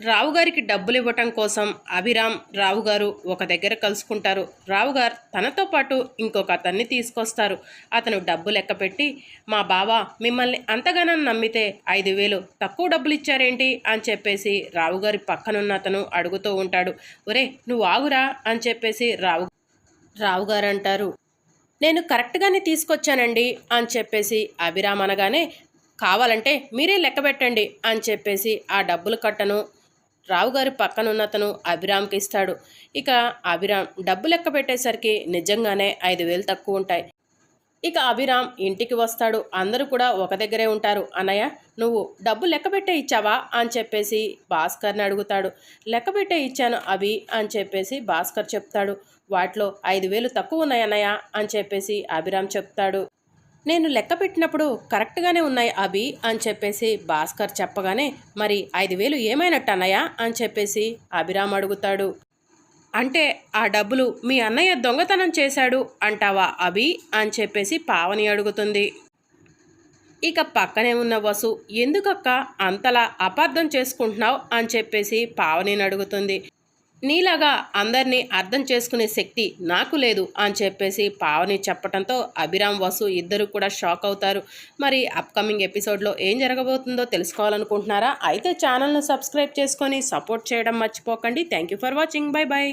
రావుగారికి డబ్బులు ఇవ్వటం కోసం అభిరామ్ రావుగారు ఒక దగ్గర కలుసుకుంటారు. రావు గారు తనతో పాటు ఇంకొక అతన్ని తీసుకొస్తారు. అతను డబ్బు లెక్క పెట్టి మా బావ మిమ్మల్ని అంతగానం నమ్మితే ఐదు వేలు తక్కువ డబ్బులు ఇచ్చారేంటి అని చెప్పేసి రావు గారి పక్కనున్న అతను అడుగుతూ ఉంటాడు. ఒరే నువ్వు ఆగురా అని చెప్పేసి రావు రావు గారు అంటారు నేను కరెక్ట్గానే తీసుకొచ్చానండి అని చెప్పేసి అభిరామ్ అనగానే కావాలంటే మీరే లెక్క పెట్టండి అని చెప్పేసి ఆ డబ్బులు కట్టను రావు గారి పక్కనున్న అతను అభిరామ్కి ఇస్తాడు. ఇక అభిరామ్ డబ్బు లెక్క పెట్టేసరికి నిజంగానే ఐదు వేలు తక్కువ ఉంటాయి. ఇక అభిరామ్ ఇంటికి వస్తాడు. అందరూ కూడా ఒక దగ్గరే ఉంటారు. అన్నయ్య నువ్వు డబ్బు లెక్క పెట్టే ఇచ్చావా? అని చెప్పేసి భాస్కర్ని అడుగుతాడు. లెక్క పెట్టే ఇచ్చాను అభి అని చెప్పేసి భాస్కర్ చెప్తాడు. వాటిలో ఐదు వేలు తక్కువ ఉన్నాయన్నయ్య అని చెప్పేసి అభిరామ్ చెప్తాడు. నేను లెక్క పెట్టినప్పుడు కరెక్ట్గానే ఉన్నాయి అభి అని చెప్పేసి భాస్కర్ చెప్పగానే మరి ఐదు వేలు ఏమైనట్టు అన్నయ్యా? అని చెప్పేసి అభిరామ్ అడుగుతాడు. అంటే ఆ డబ్బులు మీ అన్నయ్య దొంగతనం చేశాడు అంటావా అభి? అని చెప్పేసి పావని అడుగుతుంది. ఇక పక్కనే ఉన్న వసు ఎందుకక్క అంతలా అపార్థం చేసుకుంటున్నావు? అని చెప్పేసి పావనిని అడుగుతుంది. నీలాగా అందరినీ అర్థం చేసుకునే శక్తి నాకు లేదు అని చెప్పేసి పావని చెప్పడంతో అభిరామ్ వసు ఇద్దరు కూడా షాక్ అవుతారు. మరి అప్కమింగ్ ఎపిసోడ్లో ఏం జరగబోతుందో తెలుసుకోవాలనుకుంటున్నారా? అయితే ఛానల్ను సబ్స్క్రైబ్ చేసుకొని సపోర్ట్ చేయడం మర్చిపోకండి. Thank you for watching bye bye